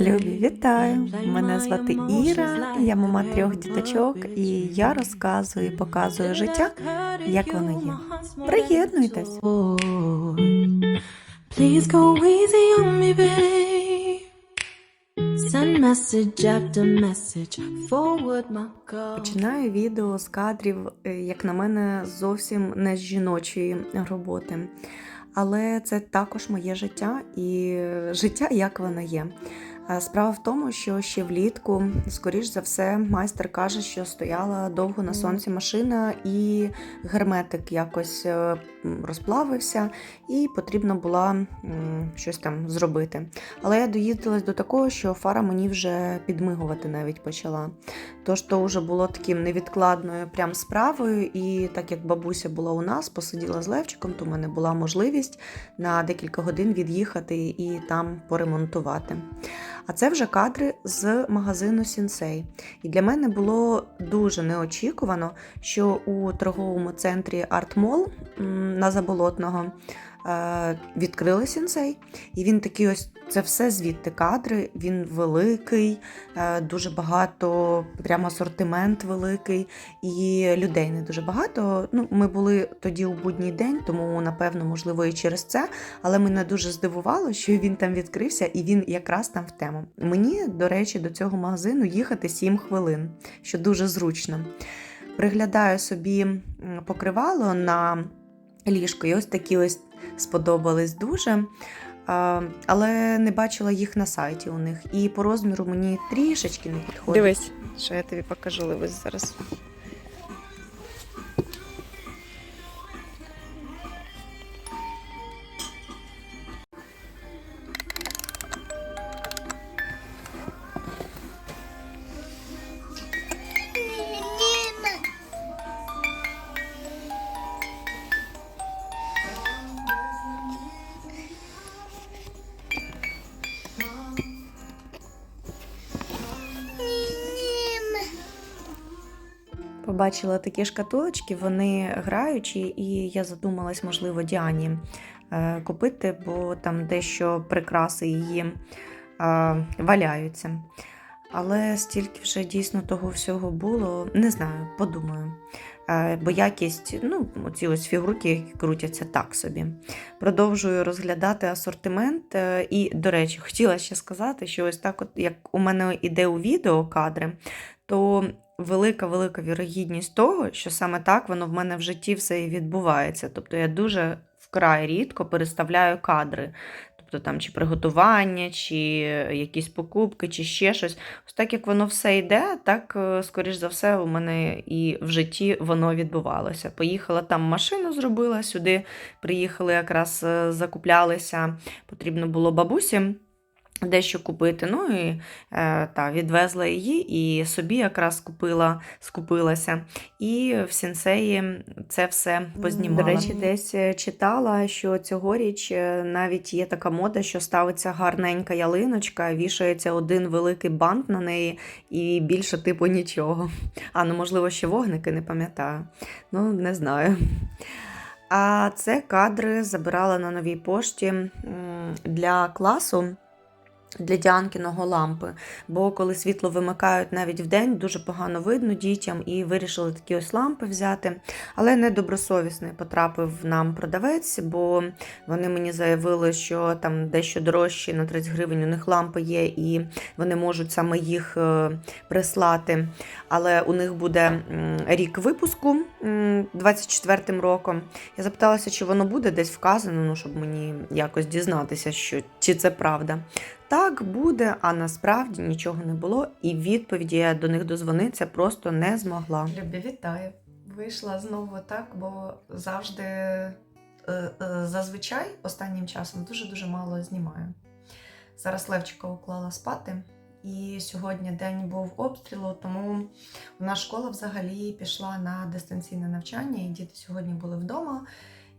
Любі, вітаю! Мене звати Іра, я мама трьох діточок, і я розказую і показую життя, як воно є. Приєднуйтесь! Please go easy on me, babe. Send message after message. Forward my call. Починаю відео з кадрів, е, як на мене, зовсім не з жіночої роботи. Але це також моє життя і життя, як воно є. Е, Справа в тому, що ще влітку, скоріш за все, майстер каже, що стояла довго на сонці машина, і герметик якось е, розплавився, і потрібно було щось там зробити. Але я доїздилась до такого, що фара мені вже підмигувати навіть почала. Тож то вже було таким невідкладною прям справою, і так як бабуся була у нас, посиділа з Левчиком, то в мене була можливість на декілька годин від'їхати і там поремонтувати. А це вже кадри з магазину Сінсей. І для мене було дуже неочікувано, що у торговому центрі Артмол на Заболотного відкрили Сінсей. І він такий ось це все звідти кадри. Він великий, е, дуже багато, прямо асортимент великий, і людей не дуже багато. Ну, ми були тоді у будній день, тому напевно, можливо, і через це. Але мене дуже здивувало, що він там відкрився, і він якраз там в тему. Мені, до речі, до цього магазину їхати 7 хвилин, що дуже зручно. Приглядаю собі покривало на ліжко, і ось такі ось сподобались дуже. Але не бачила їх на сайті у них. І по розміру мені трішечки не підходить. Дивись, що я тобі покажу Левись зараз. Побачила такі шкатулочки, вони граючі, і я задумалась, можливо, Діані е, купити, бо там дещо прикраси її е, валяються. Але стільки вже дійсно того всього було, не знаю, подумаю. Е, Бо якість, ну, ці ось фігурки, крутяться так собі. Продовжую розглядати асортимент. І, до речі, хотіла ще сказати, що ось так, от, як у мене іде у відео кадри, то велика-велика вірогідність того, що саме так воно в мене в житті все і відбувається. Тобто я дуже вкрай рідко переставляю кадри. Тобто там чи приготування, чи якісь покупки, чи ще щось. Ось так як воно все йде, так, е, скоріш за все, у мене і в житті воно відбувалося. Поїхала там машину зробила, сюди приїхали, якраз е, закуплялися, потрібно було бабусі дещо купити. Ну і е, та, відвезла її і собі якраз купила, скупилася. І в сенсеї це все познімала. До речі, десь е, читала, що цьогоріч е, навіть є така мода, що ставиться гарненька ялиночка, вішається один великий бант на неї, і більше типу нічого. А, ну можливо, ще вогники, не пам'ятаю. Ну, не знаю. А це кадри забирала на новій пошті для класу. Для Діанкіного лампи, бо коли світло вимикають навіть вдень, дуже погано видно дітям і вирішили такі ось лампи взяти. Але недобросовісний потрапив нам продавець, бо вони мені заявили, що там дещо дорожчі на 30 гривень у них лампи є, і вони можуть саме їх е, прислати. Але у них буде рік випуску 24-м роком. Я запиталася, чи воно буде десь вказано, ну, щоб мені якось дізнатися, що, чи це правда. Так буде, а насправді нічого не було, і відповіді я до них дозвонитися просто не змогла. Любі, вітаю. Вийшла знову так, бо завжди е, е, зазвичай останнім часом дуже-дуже мало знімаю. Зараз Левчика уклала спати, і сьогодні день був обстрілу, тому у нас школа взагалі пішла на дистанційне навчання, і діти сьогодні були вдома.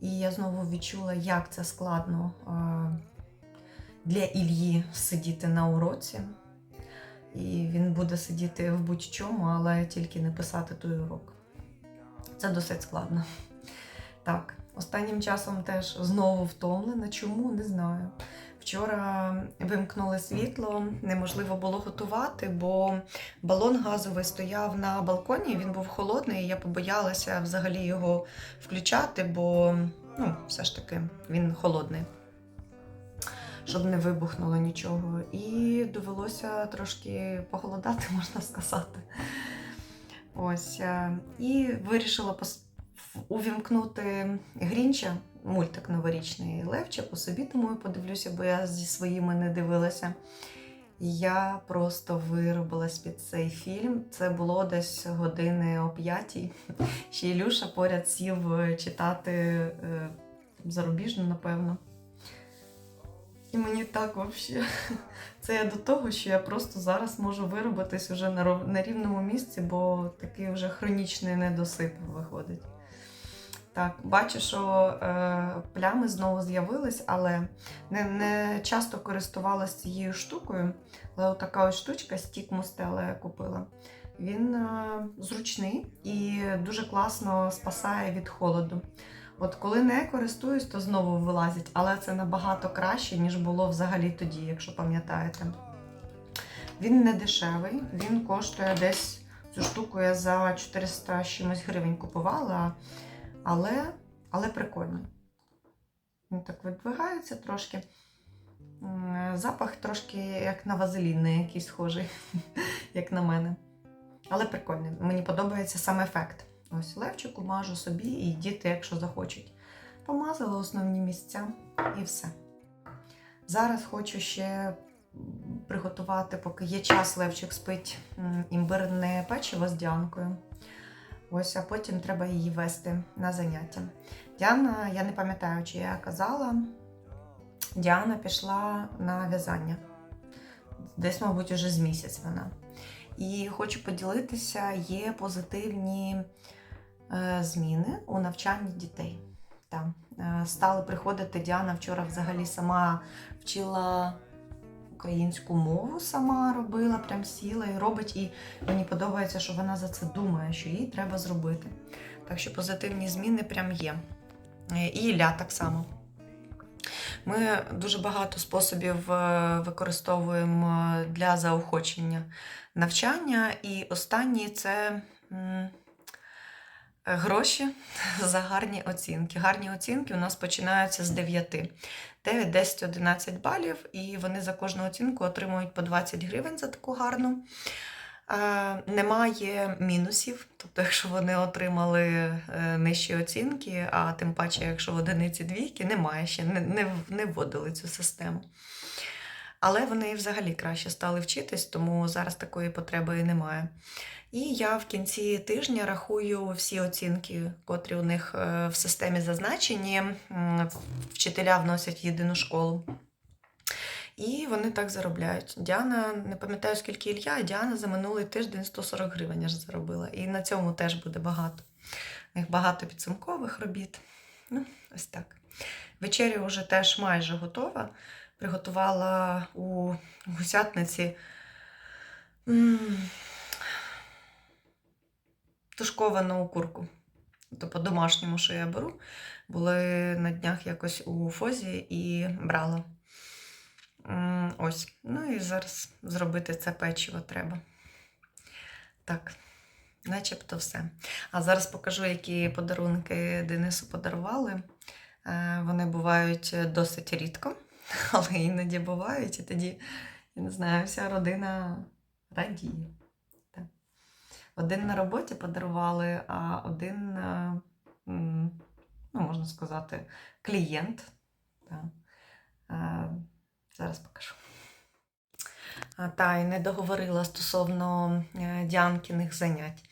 І я знову відчула, як це складно е, для Ільї сидіти на уроці. І він буде сидіти в будь-чому, але тільки не писати той урок. Це досить складно. Так, Останнім часом теж знову втомлена. Чому не знаю. Вчора вимкнули світло, неможливо було готувати, бо балон газовий стояв на балконі, він був холодний, і я побоялася взагалі його включати, бо ну, все ж таки він холодний, щоб не вибухнуло нічого. І довелося трошки поголодати, можна сказати. Ось. е, І вирішила увімкнути Грінча, мультик новорічний Левчик у собі, тому я подивлюся, бо я зі своїми не дивилася. Я просто виробилась під цей фільм. Це було десь години о п'ятій. Ще Ілюша поряд сів е, читати е, зарубіжну, напевно. І мені так взагалі. Це я до того, що я просто зараз можу виробитись уже на, рівному місці, бо такий вже хронічний недосип виходить. Так, бачу, що е, плями знову з'явились, але не, не часто користувалася цією штукою. Але така ось штучка, стік Мустела я купила. Він е, зручний і дуже класно спасає від холоду. От коли не користуюсь, то знову вилазять, але це набагато краще, ніж було взагалі тоді, якщо пам'ятаєте. Він не дешевий, він коштує десь цю штуку я за 400 чимось гривень купувала, але, але прикольно. Він так видвигається трошки. Запах трошки як на вазелін, не якийсь схожий, як на мене. Але прикольний. Мені подобається сам ефект. Ось левчику мажу собі і діти, якщо захочуть. Помазала основні місця і все. Зараз хочу ще приготувати, поки є час, левчик спить імбирне печиво з Діанкою. Ось, а потім треба її вести на заняття. Діана, я не пам'ятаю, чи я казала, Діана пішла на в'язання. Десь, мабуть, уже з місяць вона. І хочу поділитися, є позитивні е, зміни у навчанні дітей. Там е, стали приходити. Діана вчора взагалі сама вчила українську мову, сама робила, прям сіла і робить. І мені подобається, що вона за це думає, що їй треба зробити. Так що позитивні зміни прям є. Е, І Ілля так само. Ми дуже багато способів використовуємо для заохочення навчання, і останній це гроші за гарні оцінки. Гарні оцінки у нас починаються з 9. 9, 10, 11 балів, і вони за кожну оцінку отримують по 20 гривень за таку гарну. Е, Немає мінусів, тобто, якщо вони отримали е, нижчі оцінки, а тим паче, якщо одиниці двійки, немає ще, не, не, не вводили цю систему. Але вони взагалі краще стали вчитись, тому зараз такої потреби немає. І я в кінці тижня рахую всі оцінки, котрі у них е, в системі зазначені. Вчителя вносять єдину школу. І вони так заробляють. Діана, не пам'ятаю, скільки Ілля, а Діана за минулий тиждень 140 гривень аж заробила. І на цьому теж буде багато. У них багато підсумкових робіт. Ну, ось так. Вечеря вже теж майже готова. Приготувала у гусятниці тушковану курку. То по-домашньому, що я беру. Були на днях якось у Фозі і брала. Ось. Ну і зараз зробити це печиво треба. Так, начебто все. А зараз покажу, які подарунки Денису подарували. Е, Вони бувають досить рідко, але іноді бувають. І тоді, я не знаю, вся родина радіє. Один на роботі подарували, а один, е, ну, можна сказати, клієнт. Так. Е, Зараз покажу. Та, і не договорила стосовно е, Діанкіних занять.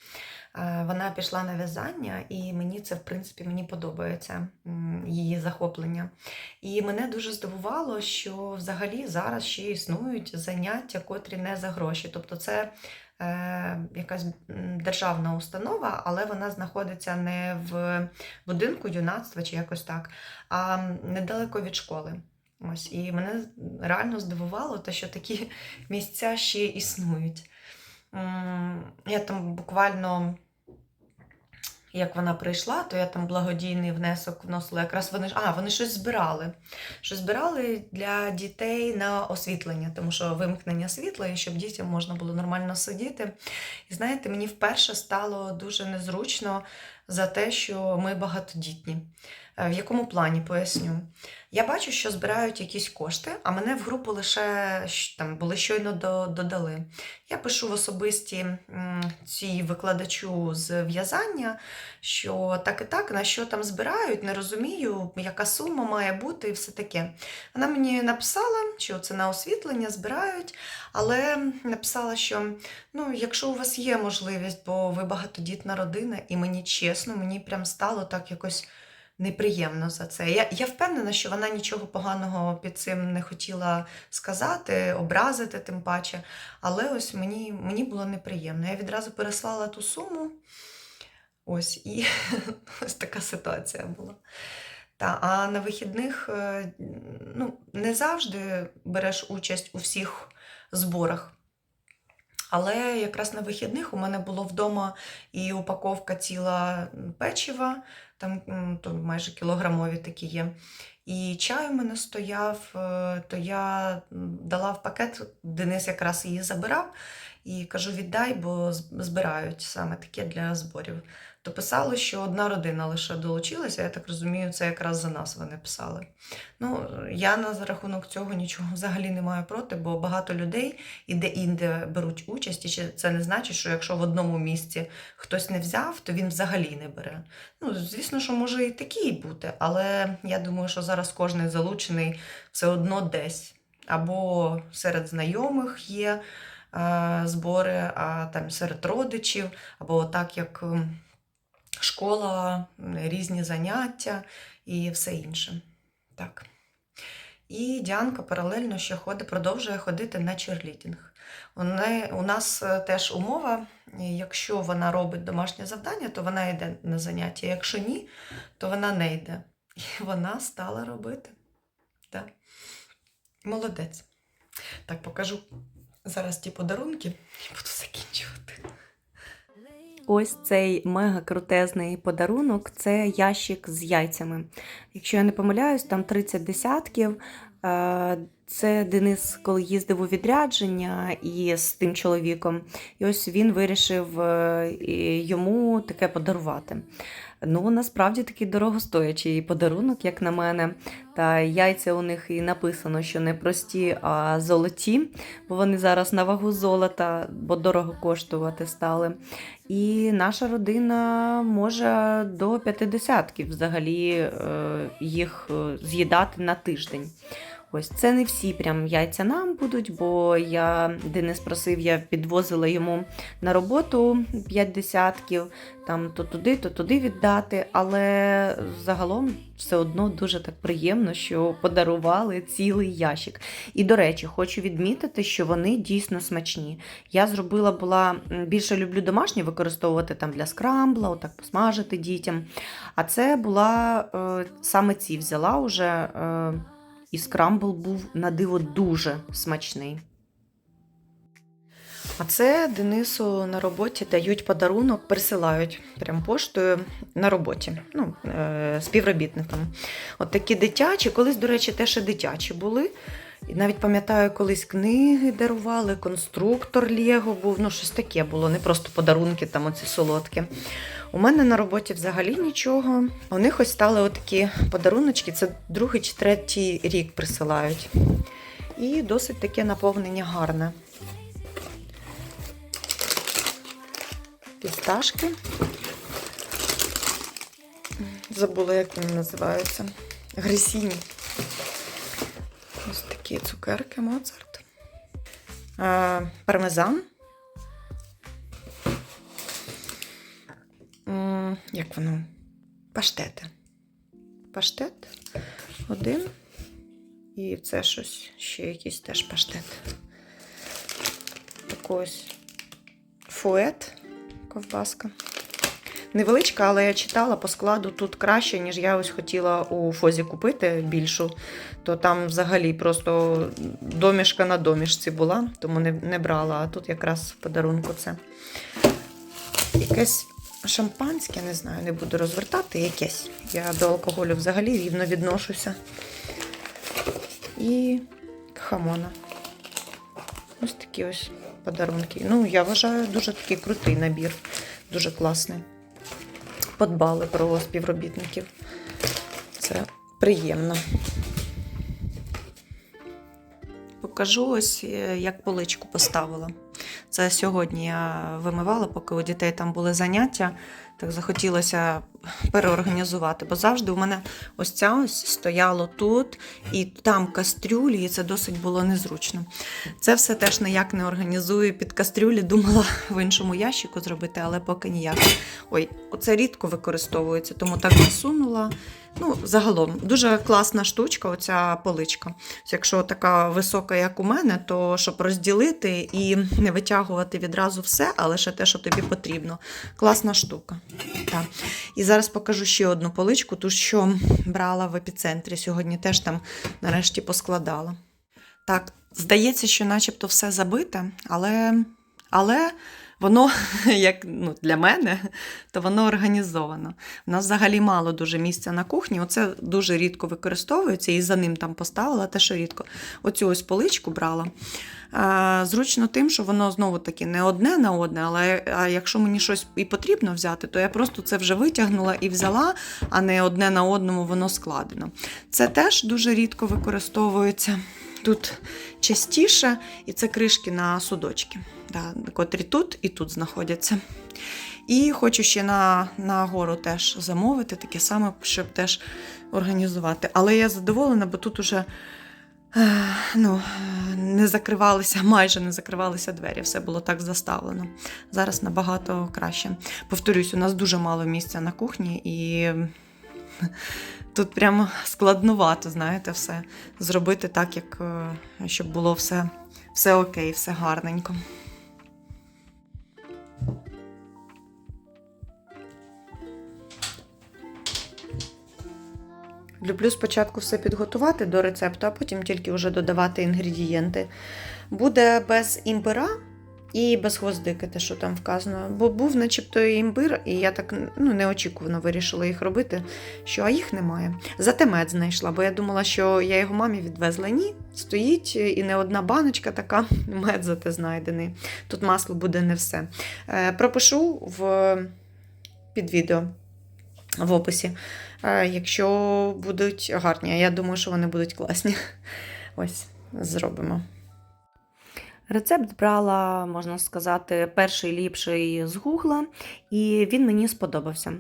Е, Вона пішла на в'язання, і мені це, в принципі, мені подобається її захоплення. І мене дуже здивувало, що взагалі зараз ще існують заняття, котрі не за гроші. Тобто це е, якась державна установа, але вона знаходиться не в будинку юнацтва чи якось так, а недалеко від школи. Ось, і мене реально здивувало те, що такі місця ще існують. Я там буквально як вона прийшла, то я там благодійний внесок вносила. Якраз вони ж а, вони щось збирали. Щось збирали для дітей на освітлення, тому що вимкнення світла, і щоб дітям можна було нормально сидіти. І знаєте, мені вперше стало дуже незручно за те, що ми багатодітні. Е, В якому плані поясню? Я бачу, що збирають якісь кошти, а мене в групу лише там були щойно до- додали. Я пишу в особисті цій викладачу з в'язання, що так і так, на що там збирають, не розумію, яка сума має бути і все таке. Вона мені написала, що це на освітлення збирають, але написала, що ну, якщо у вас є можливість, бо ви багатодітна родина, і мені чесно, мені прям стало так якось неприємно за це. Я, я впевнена, що вона нічого поганого під цим не хотіла сказати, образити тим паче. Але ось мені, мені було неприємно. Я відразу переслала ту суму. Ось і ось така ситуація була. Та, а на вихідних е, ну, не завжди береш участь у всіх зборах. Але якраз на вихідних у мене було вдома і упаковка ціла печива, там то майже кілограмові такі є. І чай у мене стояв, е, то я дала в пакет, Денис якраз її забирав, і кажу, віддай, бо збирають саме таке для зборів. То писало, що одна родина лише долучилася, я так розумію, це якраз за нас вони писали. Ну, я на рахунок цього нічого взагалі не маю проти, бо багато людей і де-інде беруть участь, і це не значить, що якщо в одному місці хтось не взяв, то він взагалі не бере. Ну, звісно, що може і такі бути, але я думаю, що зараз кожен залучений все одно десь. Або серед знайомих є е, збори, а там серед родичів, або так як школа, різні заняття і все інше. Так. І Діанка паралельно ще ходить, продовжує ходити на черлідінг. У, нас е, теж умова, якщо вона робить домашнє завдання, то вона йде на заняття. Якщо ні, то вона не йде. І вона стала робити. Так. Молодець. Так, покажу зараз ті подарунки і буду закінчувати. Ось цей мега крутезний подарунок це ящик з яйцями. Якщо я не помиляюсь, там 30 десятків. Е, Це Денис, коли їздив у відрядження і з тим чоловіком. І ось він вирішив е, йому таке подарувати. Ну, насправді такий дорогостоячий подарунок, як на мене. Та яйця у них і написано, що не прості, а золоті, бо вони зараз на вагу золота, бо дорого коштувати стали. І наша родина може до п'ятидесятків взагалі е, їх е, з'їдати на тиждень. Ось це не всі прям яйця нам будуть, бо я Денис просив, я підвозила йому на роботу п'ять десятків, там то туди, то туди віддати. Але загалом все одно дуже так приємно, що подарували цілий ящик. І до речі, хочу відмітити, що вони дійсно смачні. Я зробила була більше люблю домашні використовувати там для скрамбла, отак посмажити дітям. А це була е, саме ці взяла уже. І скрамбл був на диво дуже смачний. А це Денису на роботі дають подарунок, присилають прям поштою на роботі, ну, е, співробітникам. От такі дитячі, колись, до речі, теж і дитячі були. І навіть пам'ятаю, колись книги дарували, конструктор Лего був, ну щось таке було, не просто подарунки там оці солодкі. У мене на роботі взагалі нічого. У них ось стали отакі подаруночки, це другий чи третій рік присилають. І досить таке наповнення гарне. Пісташки. Забула, як вони називаються. Гресіні. Цукерки Моцарт. А, пармезан. Як воно? Паштети. Паштет один. І це щось, ще якийсь теж паштет. Такий ось фует, ковбаска. Невеличка, але я читала по складу тут краще, ніж я ось хотіла у Фозі купити більшу. То там взагалі просто домішка на домішці була, тому не, не брала. А тут якраз в подарунку це. Якесь шампанське, не знаю, не буду розвертати якесь. Я до алкоголю взагалі рівно відношуся. І хамона. Ось такі ось подарунки. Ну, я вважаю, дуже такий крутий набір, дуже класний. Подбали про співробітників. Це приємно. Покажу ось, е, як поличку поставила. Це сьогодні я вимивала, поки у дітей там були заняття. Так захотілося переорганізувати, бо завжди у мене ось ця ось стояло тут, і там кастрюлі, і це досить було незручно. Це все теж ніяк не організую під кастрюлі. Думала в іншому ящику зробити, але поки ніяк. Ой, оце рідко використовується, тому так засунула. Ну, загалом, дуже класна штучка, оця поличка. Якщо така висока, як у мене, то щоб розділити і не витягувати відразу все, а лише те, що тобі потрібно. Класна штука. Так. І зараз покажу ще одну поличку, ту, що брала в епіцентрі. Сьогодні теж там нарешті поскладала. Так, здається, що начебто все забите, але, але воно, як ну, для мене, то воно організовано. У нас взагалі мало дуже місця на кухні. Оце дуже рідко використовується, і за ним там поставила те, що рідко. Оцю ось поличку брала. Зручно тим, що воно знову таки не одне на одне, але якщо мені щось і потрібно взяти, то я просто це вже витягнула і взяла, а не одне на одному воно складено. Це теж дуже рідко використовується. Тут частіше, і це кришки на судочки, да, котрі тут і тут знаходяться. І хочу ще на, на гору теж замовити, таке саме, щоб теж організувати. Але я задоволена, бо тут уже е, ну, не закривалися, майже не закривалися двері, все було так заставлено. Зараз набагато краще. Повторюсь, у нас дуже мало місця на кухні, і тут прямо складнувато, знаєте, все зробити так, як е, щоб було все, все окей, все гарненько. Люблю спочатку все підготувати до рецепту, а потім тільки вже додавати інгредієнти. Буде без імбира і без гвоздики, те, що там вказано. Бо був начебто імбир, і я так ну, неочікувано вирішила їх робити, що а їх немає. Зате мед знайшла, бо я думала, що я його мамі відвезла. Ні, стоїть і не одна баночка така, мед зате знайдений. Тут масло буде не все. Е, пропишу в під відео в описі. Е, Якщо будуть гарні, а я думаю, що вони будуть класні. Ось, зробимо. Рецепт брала, можна сказати, перший ліпший з гугла, і він мені сподобався.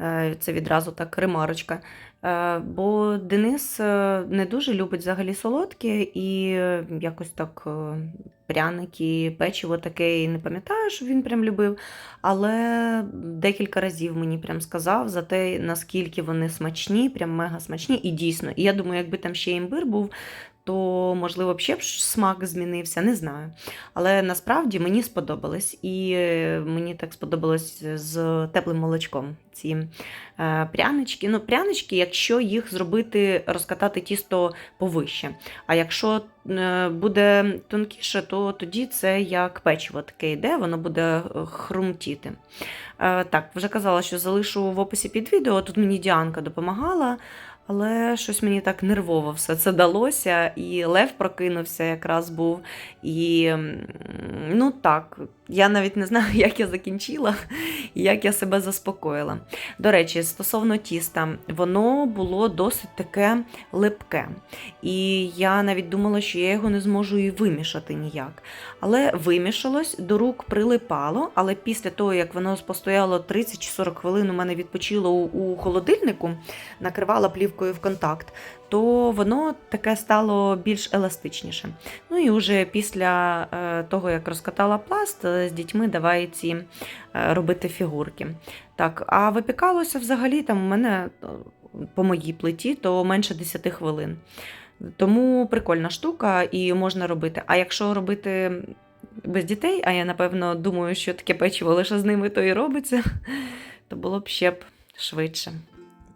Е, Це відразу так ремарочка. Е, Бо Денис е, не дуже любить взагалі солодке і якось так пряники, печиво таке, і не пам'ятаю, що він прям любив. Але декілька разів мені прям сказав за те, наскільки вони смачні, прям мега смачні. І дійсно. І я думаю, якби там ще імбир був, то можливо ще б смак змінився, не знаю. Але насправді мені сподобалось. І е, мені так сподобалось з теплим молочком ці е, прянички. Ну, прянички, якщо їх зробити, розкатати тісто повище. А якщо е, буде тонкіше, то тоді це як печиво таке йде, воно буде хрумтіти. Так, вже казала, що залишу в описі під відео. Тут мені Діанка допомагала. Але щось мені так нервово все це далося, і Лев прокинувся якраз був. І ну так, я навіть не знаю, як я закінчила і як я себе заспокоїла. До речі, стосовно тіста, воно було досить таке липке. І я навіть думала, що я його не зможу і вимішати ніяк. Але вимішалось, до рук прилипало, але після того, як воно постояло 30 чи 40 хвилин, у мене відпочило у, холодильнику, накривала плівкою в контакт, то воно таке стало більш еластичніше. Ну і вже після е, того, як розкатала пласт, з дітьми давай ці е, робити фігурки. Так, а випікалося взагалі там у мене е, по моїй плиті, то менше 10 хвилин. Тому прикольна штука і можна робити. А якщо робити без дітей, а я напевно думаю, що таке печиво лише з ними то і робиться, то було б ще б швидше.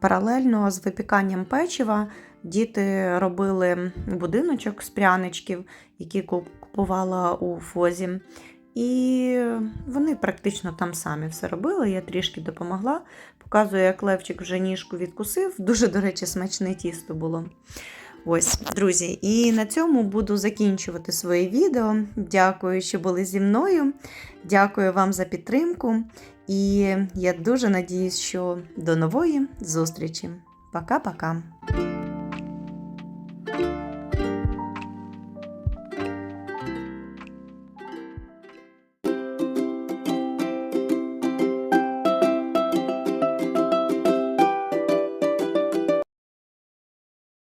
Паралельно з випіканням печива діти робили будиночок з пряничків, які купувала у фозі. І вони практично там самі все робили. Я трішки допомогла. Показую, як Левчик вже ніжку відкусив. Дуже, до речі, смачне тісто було. Ось, друзі, і на цьому буду закінчувати своє відео. Дякую, що були зі мною. Дякую вам за підтримку. І я дуже надіюсь, що до нової зустрічі. Пока-пока.